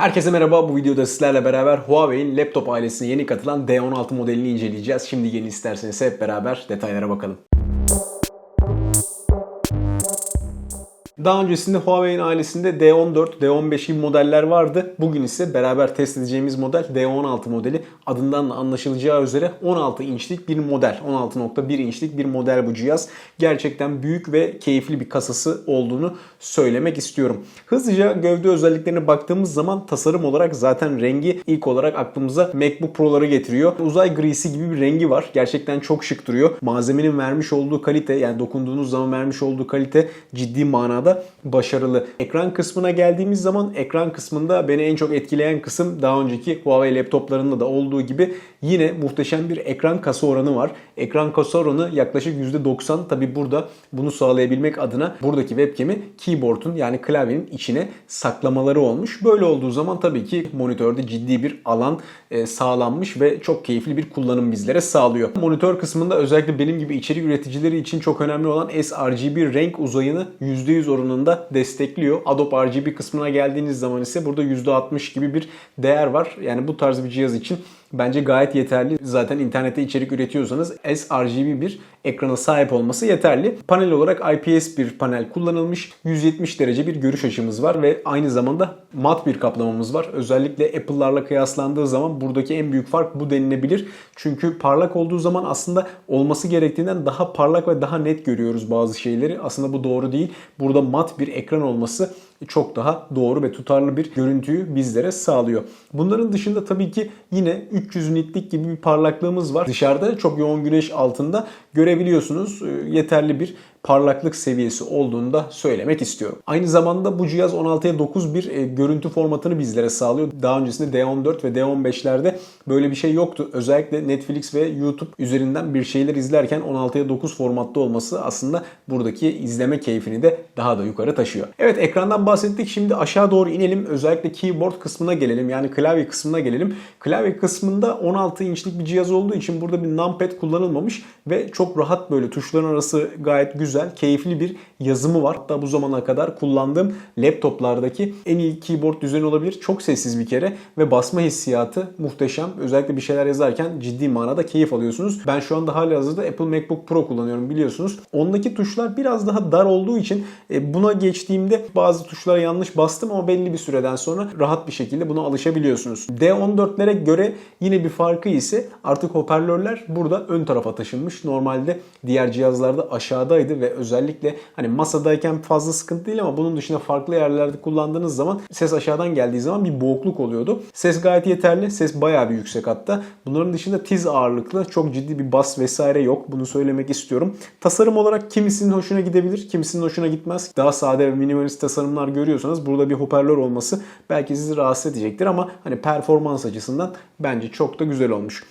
Herkese merhaba. Bu videoda sizlerle beraber Huawei'in laptop ailesine yeni katılan D16 modelini inceleyeceğiz. Şimdi yeni isterseniz hep beraber detaylara bakalım. Daha öncesinde Huawei'in ailesinde D14, D15 gibi modeller vardı. Bugün ise beraber test edeceğimiz model D16 modeli. Adından da anlaşılacağı üzere 16 inçlik bir model. 16.1 inçlik bir model bu cihaz. Gerçekten büyük ve keyifli bir kasası olduğunu söylemek istiyorum. Hızlıca gövde özelliklerine baktığımız zaman tasarım olarak zaten rengi ilk olarak aklımıza MacBook Pro'ları getiriyor. Uzay grisi gibi bir rengi var. Gerçekten çok şık duruyor. Malzemenin vermiş olduğu kalite yani dokunduğunuz zaman vermiş olduğu kalite ciddi manada başarılı. Ekran kısmına geldiğimiz zaman ekran kısmında beni en çok etkileyen kısım daha önceki Huawei laptoplarında da olduğu gibi yine muhteşem bir ekran kasa oranı var. Ekran kasa oranı yaklaşık %90. Tabi burada bunu sağlayabilmek adına buradaki webcam'i keyboard'un yani klavyenin içine saklamaları olmuş. Böyle olduğu zaman tabii ki monitörde ciddi bir alan e, sağlanmış ve çok keyifli bir kullanım bizlere sağlıyor. Monitör kısmında özellikle benim gibi içerik üreticileri için çok önemli olan sRGB renk uzayını %100 oranında destekliyor. Adobe RGB kısmına geldiğiniz zaman ise burada %60 gibi bir değer var. Yani bu tarz bir cihaz için bence gayet yeterli. Zaten internette içerik üretiyorsanız sRGB bir ekrana sahip olması yeterli. Panel olarak IPS bir panel kullanılmış. 170 derece bir görüş açımız var ve aynı zamanda mat bir kaplamamız var. Özellikle Apple'larla kıyaslandığı zaman buradaki en büyük fark bu denilebilir. Çünkü parlak olduğu zaman aslında olması gerektiğinden daha parlak ve daha net görüyoruz bazı şeyleri. Aslında bu doğru değil. Burada mat bir ekran olması çok daha doğru ve tutarlı bir görüntüyü bizlere sağlıyor. Bunların dışında tabii ki yine 300 nitlik gibi bir parlaklığımız var. Dışarıda çok yoğun güneş altında görebiliyorsunuz. Yeterli bir parlaklık seviyesi olduğunu da söylemek istiyorum. Aynı zamanda bu cihaz 16'ya 9 bir e, görüntü formatını bizlere sağlıyor. Daha öncesinde D14 ve D15'lerde böyle bir şey yoktu. Özellikle Netflix ve YouTube üzerinden bir şeyler izlerken 16'ya 9 formatta olması aslında buradaki izleme keyfini de daha da yukarı taşıyor. Evet ekrandan bahsettik. Şimdi aşağı doğru inelim. Özellikle keyboard kısmına gelelim. Yani klavye kısmına gelelim. Klavye kısmında 16 inçlik bir cihaz olduğu için burada bir numpad kullanılmamış ve çok rahat böyle tuşların arası gayet güzel keyifli bir yazımı var. Hatta bu zamana kadar kullandığım laptoplardaki en iyi keyboard düzeni olabilir. Çok sessiz bir kere ve basma hissiyatı muhteşem. Özellikle bir şeyler yazarken ciddi manada keyif alıyorsunuz. Ben şu anda hali hazırda Apple MacBook Pro kullanıyorum biliyorsunuz. Ondaki tuşlar biraz daha dar olduğu için e, buna geçtiğimde bazı tuşlara yanlış bastım ama belli bir süreden sonra rahat bir şekilde buna alışabiliyorsunuz. D14'lere göre yine bir farkı ise artık hoparlörler burada ön tarafa taşınmış. Normalde diğer cihazlarda aşağıdaydı ve özellikle hani masadayken fazla sıkıntı değil ama bunun dışında farklı yerlerde kullandığınız zaman ses aşağıdan geldiği zaman bir boğukluk oluyordu. Ses gayet yeterli. Ses bayağı bir yüksek hatta. Bunların dışında tiz ağırlıklı çok ciddi bir bas vesaire yok. Bunu söylemek istiyorum. Tasarım olarak kimisinin hoşuna gidebilir, kimisinin hoşuna gitmez. Daha sade ve minimalist tasarımlar görüyorsanız burada bir hoparlör olması belki sizi rahatsız edecektir ama hani performans açısından bence çok da güzel olmuş.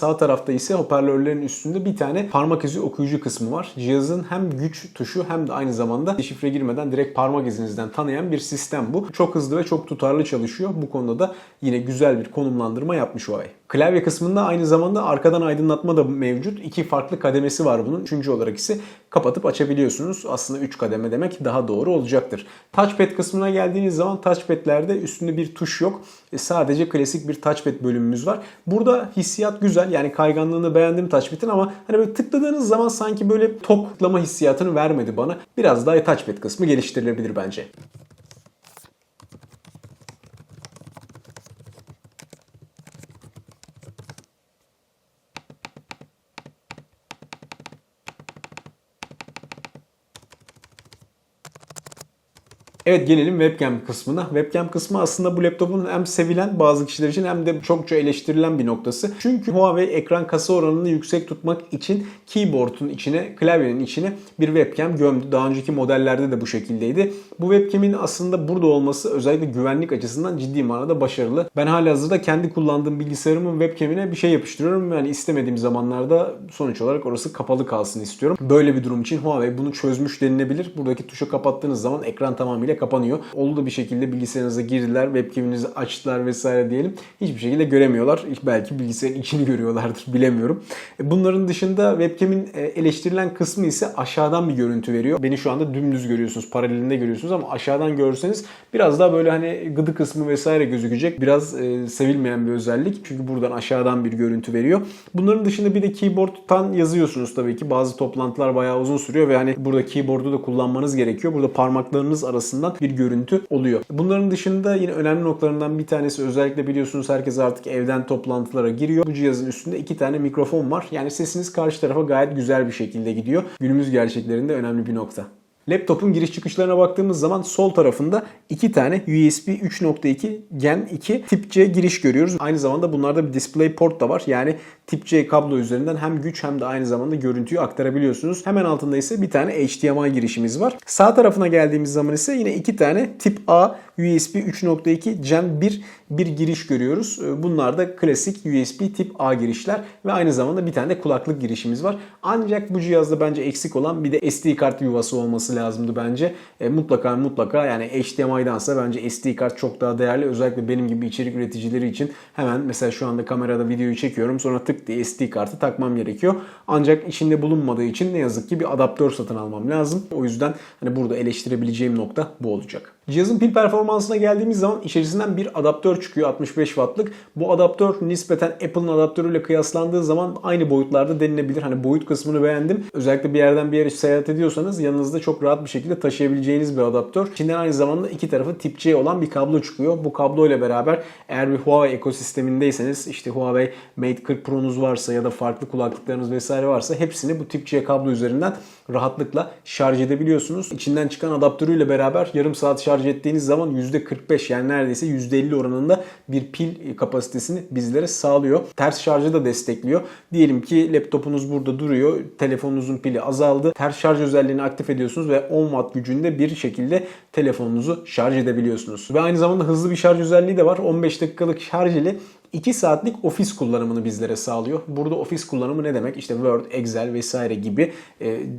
Sağ tarafta ise hoparlörlerin üstünde bir tane parmak izi okuyucu kısmı var. Cihazın hem güç tuşu hem de aynı zamanda şifre girmeden direkt parmak izinizden tanıyan bir sistem bu. Çok hızlı ve çok tutarlı çalışıyor. Bu konuda da yine güzel bir konumlandırma yapmış Huawei. Klavye kısmında aynı zamanda arkadan aydınlatma da mevcut. İki farklı kademesi var bunun. Üçüncü olarak ise kapatıp açabiliyorsunuz. Aslında 3 kademe demek daha doğru olacaktır. Touchpad kısmına geldiğiniz zaman touchpad'lerde üstünde bir tuş yok. E, sadece klasik bir touchpad bölümümüz var. Burada hissiyat güzel. Yani kayganlığını beğendim touchpad'in ama hani böyle tıkladığınız zaman sanki böyle toklama hissiyatını vermedi bana. Biraz daha touchpad kısmı geliştirilebilir bence. Evet gelelim webcam kısmına. Webcam kısmı aslında bu laptopun hem sevilen bazı kişiler için hem de çokça eleştirilen bir noktası. Çünkü Huawei ekran kasa oranını yüksek tutmak için keyboard'un içine, klavyenin içine bir webcam gömdü. Daha önceki modellerde de bu şekildeydi. Bu webcam'in aslında burada olması özellikle güvenlik açısından ciddi manada başarılı. Ben hala hazırda kendi kullandığım bilgisayarımın webcam'ine bir şey yapıştırıyorum. Yani istemediğim zamanlarda sonuç olarak orası kapalı kalsın istiyorum. Böyle bir durum için Huawei bunu çözmüş denilebilir. Buradaki tuşa kapattığınız zaman ekran tamamıyla kapanıyor. Oldu bir şekilde bilgisayarınıza girdiler, webcam'inizi açtılar vesaire diyelim. Hiçbir şekilde göremiyorlar. Belki bilgisayarın içini görüyorlardır bilemiyorum. Bunların dışında webcam'in e, eleştirilen kısmı ise aşağıdan bir görüntü veriyor. Beni şu anda dümdüz görüyorsunuz, paralelinde görüyorsunuz ama aşağıdan görseniz biraz daha böyle hani gıdı kısmı vesaire gözükecek. Biraz e, sevilmeyen bir özellik. Çünkü buradan aşağıdan bir görüntü veriyor. Bunların dışında bir de keyboard'tan yazıyorsunuz tabii ki. Bazı toplantılar bayağı uzun sürüyor ve hani burada keyboard'u da kullanmanız gerekiyor. Burada parmaklarınız arasından bir görüntü oluyor. Bunların dışında yine önemli noktalarından bir tanesi özellikle biliyorsunuz herkes artık evden toplantılara giriyor. Bu cihazın üstünde iki tane mikrofon var. Yani sesiniz karşı tarafa gayet güzel bir şekilde gidiyor. Günümüz gerçeklerinde önemli bir nokta. Laptopun giriş çıkışlarına baktığımız zaman sol tarafında iki tane USB 3.2 Gen 2 Tip C giriş görüyoruz. Aynı zamanda bunlarda bir display port da var. Yani Tip C kablo üzerinden hem güç hem de aynı zamanda görüntüyü aktarabiliyorsunuz. Hemen altında ise bir tane HDMI girişimiz var. Sağ tarafına geldiğimiz zaman ise yine iki tane Tip A USB 3.2 Gen 1 bir giriş görüyoruz. Bunlar da klasik USB tip A girişler ve aynı zamanda bir tane de kulaklık girişimiz var. Ancak bu cihazda bence eksik olan bir de SD kart yuvası olması lazımdı bence. E, mutlaka mutlaka yani HDMI'dansa bence SD kart çok daha değerli. Özellikle benim gibi içerik üreticileri için hemen mesela şu anda kamerada videoyu çekiyorum sonra tık diye SD kartı takmam gerekiyor. Ancak içinde bulunmadığı için ne yazık ki bir adaptör satın almam lazım. O yüzden hani burada eleştirebileceğim nokta bu olacak. Cihazın pil performansına geldiğimiz zaman içerisinden bir adaptör çıkıyor 65 wattlık. Bu adaptör nispeten Apple'ın adaptörüyle kıyaslandığı zaman aynı boyutlarda denilebilir. Hani boyut kısmını beğendim. Özellikle bir yerden bir yere seyahat ediyorsanız yanınızda çok rahat bir şekilde taşıyabileceğiniz bir adaptör. İçinden aynı zamanda iki tarafı tip C olan bir kablo çıkıyor. Bu kablo ile beraber eğer bir Huawei ekosistemindeyseniz işte Huawei Mate 40 Pro'nuz varsa ya da farklı kulaklıklarınız vesaire varsa hepsini bu tip C kablo üzerinden rahatlıkla şarj edebiliyorsunuz. İçinden çıkan adaptörüyle beraber yarım saat şarj ettiğiniz zaman %45 yani neredeyse %50 oranında bir pil kapasitesini bizlere sağlıyor. Ters şarjı da destekliyor. Diyelim ki laptopunuz burada duruyor. Telefonunuzun pili azaldı. Ters şarj özelliğini aktif ediyorsunuz ve 10 watt gücünde bir şekilde telefonunuzu şarj edebiliyorsunuz. Ve aynı zamanda hızlı bir şarj özelliği de var. 15 dakikalık şarj ile 2 saatlik ofis kullanımını bizlere sağlıyor. Burada ofis kullanımı ne demek? İşte Word, Excel vesaire gibi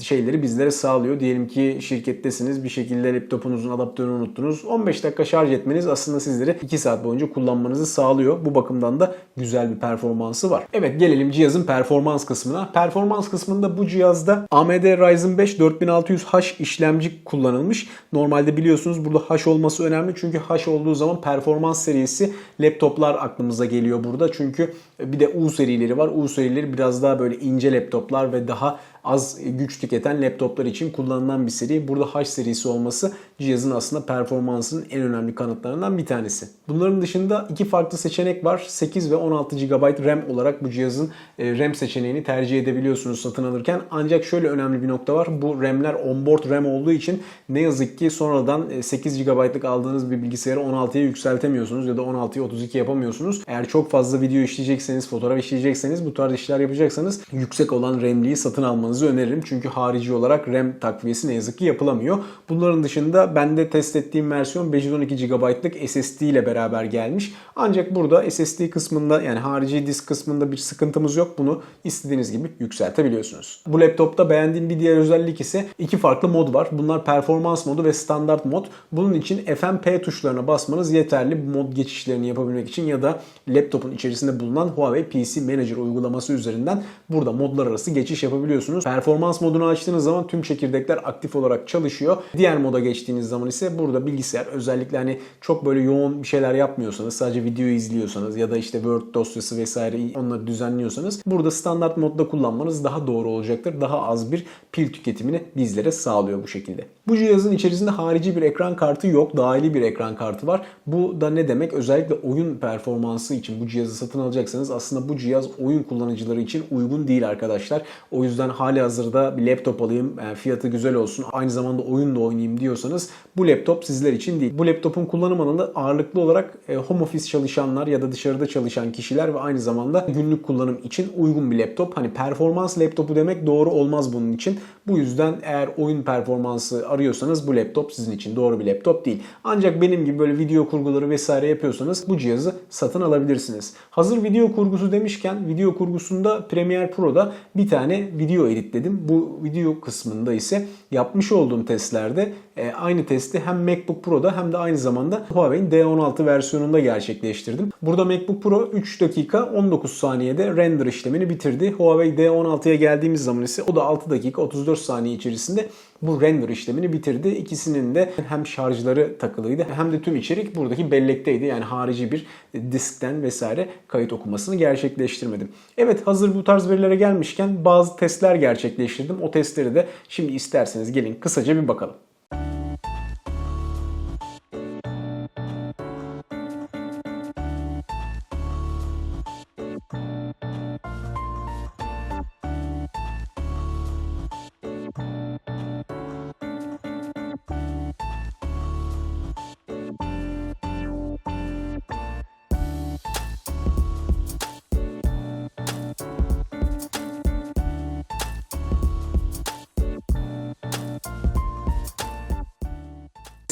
şeyleri bizlere sağlıyor. Diyelim ki şirkettesiniz bir şekilde laptopunuzun adaptörünü unuttunuz. 15 dakika şarj etmeniz aslında sizleri 2 saat boyunca kullanmanızı sağlıyor. Bu bakımdan da güzel bir performansı var. Evet gelelim cihazın performans kısmına. Performans kısmında bu cihazda AMD Ryzen 5 4600H işlemci kullanılmış. Normalde biliyorsunuz burada H olması önemli. Çünkü H olduğu zaman performans serisi laptoplar aklımıza geliyor geliyor burada. Çünkü bir de U serileri var. U serileri biraz daha böyle ince laptoplar ve daha az güç tüketen laptoplar için kullanılan bir seri. Burada H serisi olması cihazın aslında performansının en önemli kanıtlarından bir tanesi. Bunların dışında iki farklı seçenek var. 8 ve 16 GB RAM olarak bu cihazın e, RAM seçeneğini tercih edebiliyorsunuz satın alırken. Ancak şöyle önemli bir nokta var. Bu RAM'ler onboard RAM olduğu için ne yazık ki sonradan 8 GB'lık aldığınız bir bilgisayarı 16'ya yükseltemiyorsunuz ya da 16'ya 32 yapamıyorsunuz. Eğer çok fazla video işleyecekseniz, fotoğraf işleyecekseniz, bu tarz işler yapacaksanız yüksek olan RAM'liği satın almanızı öneririm. Çünkü harici olarak RAM takviyesi ne yazık ki yapılamıyor. Bunların dışında ben de test ettiğim versiyon 512 GB'lık SSD ile beraber gelmiş. Ancak burada SSD kısmında yani harici disk kısmında bir sıkıntımız yok. Bunu istediğiniz gibi yükseltebiliyorsunuz. Bu laptopta beğendiğim bir diğer özellik ise iki farklı mod var. Bunlar performans modu ve standart mod. Bunun için FMP tuşlarına basmanız yeterli mod geçişlerini yapabilmek için ya da laptopun içerisinde bulunan Huawei PC Manager uygulaması üzerinden burada modlar arası geçiş yapabiliyorsunuz. Performans modunu açtığınız zaman tüm çekirdekler aktif olarak çalışıyor. Diğer moda geçtiğiniz zaman ise burada bilgisayar özellikle hani çok böyle yoğun bir şeyler yapmıyorsanız sadece videoyu izliyorsanız ya da işte Word dosyası vesaire onları düzenliyorsanız burada standart modda kullanmanız daha doğru olacaktır. Daha az bir pil tüketimini bizlere sağlıyor bu şekilde. Bu cihazın içerisinde harici bir ekran kartı yok. Dahili bir ekran kartı var. Bu da ne demek? Özellikle oyun performansı için bu cihazı satın alacaksanız aslında bu cihaz oyun kullanıcıları için uygun değil arkadaşlar. O yüzden harici hali hazırda bir laptop alayım, e, fiyatı güzel olsun, aynı zamanda oyun da oynayayım diyorsanız bu laptop sizler için değil. Bu laptopun kullanım alanı ağırlıklı olarak e, home office çalışanlar ya da dışarıda çalışan kişiler ve aynı zamanda günlük kullanım için uygun bir laptop. Hani performans laptopu demek doğru olmaz bunun için. Bu yüzden eğer oyun performansı arıyorsanız bu laptop sizin için doğru bir laptop değil. Ancak benim gibi böyle video kurguları vesaire yapıyorsanız bu cihazı satın alabilirsiniz. Hazır video kurgusu demişken video kurgusunda Premiere Pro'da bir tane video editledim. Bu video kısmında ise yapmış olduğum testlerde e, aynı testi hem MacBook Pro'da hem de aynı zamanda Huawei'in D16 versiyonunda gerçekleştirdim. Burada MacBook Pro 3 dakika 19 saniyede render işlemini bitirdi. Huawei D16'ya geldiğimiz zaman ise o da 6 dakika 34 saniye içerisinde bu render işlemini bitirdi. İkisinin de hem şarjları takılıydı hem de tüm içerik buradaki bellekteydi. Yani harici bir diskten vesaire kayıt okumasını gerçekleştirmedim. Evet hazır bu tarz verilere gelmişken bazı testler gerçekleştirdim. O testleri de şimdi isterseniz gelin kısaca bir bakalım.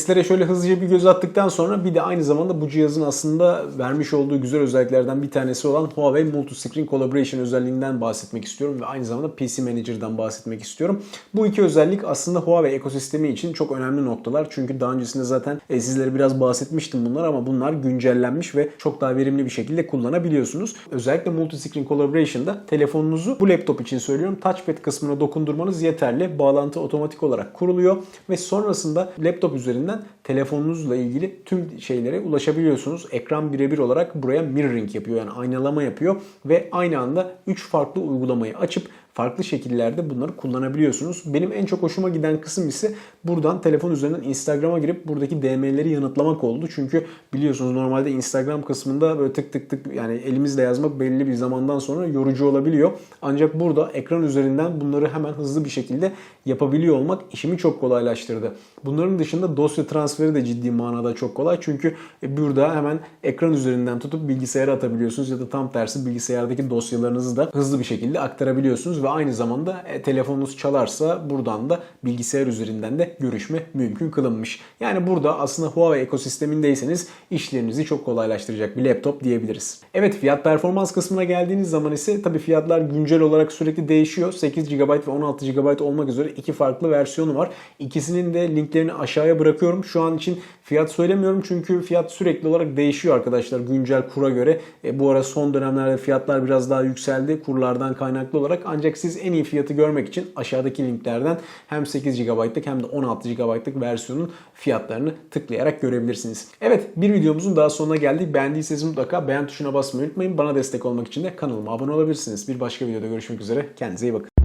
Testlere şöyle hızlıca bir göz attıktan sonra bir de aynı zamanda bu cihazın aslında vermiş olduğu güzel özelliklerden bir tanesi olan Huawei Multi-Screen Collaboration özelliğinden bahsetmek istiyorum ve aynı zamanda PC Manager'dan bahsetmek istiyorum. Bu iki özellik aslında Huawei ekosistemi için çok önemli noktalar. Çünkü daha öncesinde zaten e, sizlere biraz bahsetmiştim bunlar ama bunlar güncellenmiş ve çok daha verimli bir şekilde kullanabiliyorsunuz. Özellikle Multi-Screen Collaboration'da telefonunuzu bu laptop için söylüyorum touchpad kısmına dokundurmanız yeterli. Bağlantı otomatik olarak kuruluyor ve sonrasında laptop üzerinden telefonunuzla ilgili tüm şeylere ulaşabiliyorsunuz. Ekran birebir olarak buraya mirroring yapıyor yani aynalama yapıyor ve aynı anda 3 farklı uygulamayı açıp farklı şekillerde bunları kullanabiliyorsunuz. Benim en çok hoşuma giden kısım ise buradan telefon üzerinden Instagram'a girip buradaki DM'leri yanıtlamak oldu. Çünkü biliyorsunuz normalde Instagram kısmında böyle tık tık tık yani elimizle yazmak belli bir zamandan sonra yorucu olabiliyor. Ancak burada ekran üzerinden bunları hemen hızlı bir şekilde yapabiliyor olmak işimi çok kolaylaştırdı. Bunların dışında dosya transferi de ciddi manada çok kolay. Çünkü burada hemen ekran üzerinden tutup bilgisayara atabiliyorsunuz ya da tam tersi bilgisayardaki dosyalarınızı da hızlı bir şekilde aktarabiliyorsunuz ve aynı zamanda e, telefonunuz çalarsa buradan da bilgisayar üzerinden de görüşme mümkün kılınmış. Yani burada aslında Huawei ekosistemindeyseniz işlerinizi çok kolaylaştıracak bir laptop diyebiliriz. Evet fiyat performans kısmına geldiğiniz zaman ise tabii fiyatlar güncel olarak sürekli değişiyor. 8 GB ve 16 GB olmak üzere iki farklı versiyonu var. İkisinin de linklerini aşağıya bırakıyorum. Şu an için fiyat söylemiyorum çünkü fiyat sürekli olarak değişiyor arkadaşlar güncel kura göre. E, bu ara son dönemlerde fiyatlar biraz daha yükseldi kurlardan kaynaklı olarak. Ancak siz en iyi fiyatı görmek için aşağıdaki linklerden hem 8 GB'lık hem de 16 GB'lık versiyonun fiyatlarını tıklayarak görebilirsiniz. Evet bir videomuzun daha sonuna geldik. Beğendiyseniz mutlaka beğen tuşuna basmayı unutmayın. Bana destek olmak için de kanalıma abone olabilirsiniz. Bir başka videoda görüşmek üzere. Kendinize iyi bakın.